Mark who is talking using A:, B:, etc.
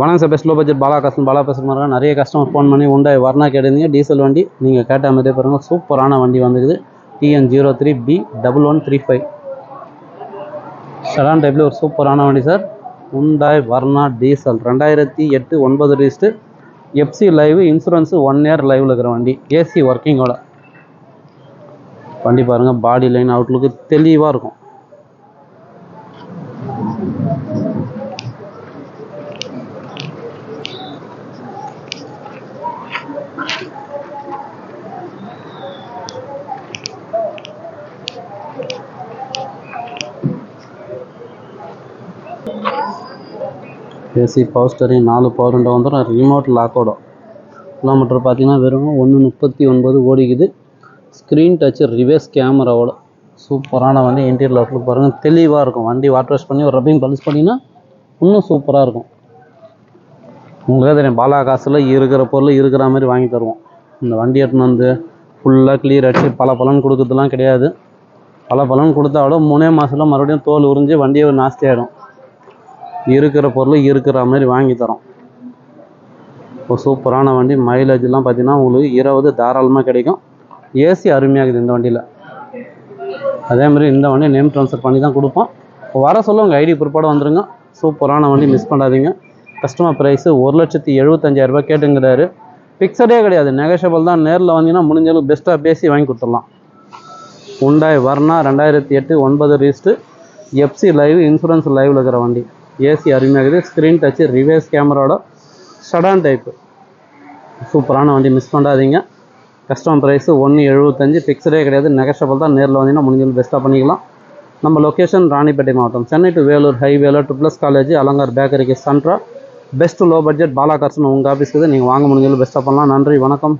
A: வணக்கம் sir. Best low budget Bala custom. Bala பேசுகிற நிறைய கஸ்டமர் ஃபோன் பண்ணி உண்டாய் வர்ணா கேட்டிருந்தீங்க. டீசல் வண்டி நீங்கள் கேட்ட மாதிரியே பாருங்கள் சூப்பரான வண்டி வந்துக்குது TN zero three B double one three five sedan டைப்பில் ஒரு சூப்பரான வண்டி சார். உண்டாய் வர்ணா டீசல் ரெண்டாயிரத்தி எட்டு ஒன்பது register FC live insurance one year லைவில் இருக்கிற வண்டி. ஏசி ஒர்க்கிங்கோட வண்டி பாருங்கள் பாடி லைன் அவுட்லுக்கு தெளிவாக இருக்கும். ஏசி பவர் ஸ்டரிங் நாலு பவர் விண்டோ வந்துடும் ரிமோட் லாக்கோட கிலோமீட்டர் பார்த்தீங்கன்னா வெறும் ஒன்று முப்பத்தி ஒன்பது ஓடிக்குது. ஸ்க்ரீன் டச் ரிவர்ஸ் கேமராவோட சூப்பரான வண்டி இன்டீரியர் லாக்கில் பாருங்கள் தெளிவாக இருக்கும். வண்டி வாட்டர் வாஷ் பண்ணி ஒரு ரப்பிங் பல்ஸ் பண்ணிங்கன்னா இன்னும் சூப்பராக இருக்கும். உங்களுக்கே தெரியும் பாலா காசில் இருக்கிற பொருள் இருக்கிற மாதிரி வாங்கி தருவோம். இந்த வண்டி எடுத்துன்னு வந்து ஃபுல்லாக கிளியர் அடிச்சு பல பலன் கொடுக்கறதுலாம் கிடையாது. பல பலன் கொடுத்தா மூணே மாதத்தில் மறுபடியும் தோல் உறிஞ்சு வண்டியை நாஸ்தியாகிடும் இருக்கிற பொருள் இருக்கிற மாதிரி வாங்கி தரோம். இப்போ சூப்பரான வண்டி மைலேஜ்லாம் பார்த்தீங்கன்னா உங்களுக்கு இருபது தாராளமாக கிடைக்கும். ஏசி அருமையாகுது இந்த வண்டியில். அதே மாதிரி இந்த வண்டி நேம் ட்ரான்ஸ்ஃபர் பண்ணி தான் கொடுப்போம். வர சொல்ல உங்கள் ஐடி பிற்பாடு வந்துருங்க. சூப்பரான வண்டி மிஸ் பண்ணாதீங்க. கஸ்டமர் ப்ரைஸு ஒரு லட்சத்தி எழுபத்தஞ்சாயிரரூபா கேட்டுங்கிறாரு. ஃபிக்ஸடே கிடையாது நெகஷபிள் தான். நேரில் வந்தீங்கன்னா முடிஞ்ச அளவுக்கு பெஸ்ட்டாக பேசி வாங்கி கொடுத்துடலாம். உண்டாய் வர்ணா ரெண்டாயிரத்தி எட்டு ஒன்பது ரீஸ்ட்டு எஃப்சி லைவ் இன்சூரன்ஸ் லைவில் இருக்கிற வண்டி. ஏசி அருமையாகுது ஸ்க்ரீன் டச்சு ரிவேஸ் கேமராவோட ஷடான் டைப்பு சூப்பரான வண்டி மிஸ் பண்ணாதீங்க. கஸ்டமர் ப்ரைஸு ஒன்று எழுபத்தஞ்சு. ஃபிக்ஸ்டே கிடையாது. நெகஷபிள் தான். நேரில் வந்தீங்கன்னா முடிஞ்சது. பெஸ்ட்டாக பண்ணிக்கலாம். நம்ம லொக்கேஷன் ராணிப்பேட்டை மாவட்டம். சென்னை டு வேலூர் ஹைவேல ப்ளஸ் காலேஜ் அலங்கார் பேக்கரிக்கு சென்ட்ரா பெஸ்ட் லோ பட்ஜெட் பாலா கார்ஸ்னு உங்கள் ஆஃபீஸ்க்கு நீங்கள் வாங்க முடிஞ்சது. பெஸ்ட்டாக பண்ணலாம். நன்றி. வணக்கம்.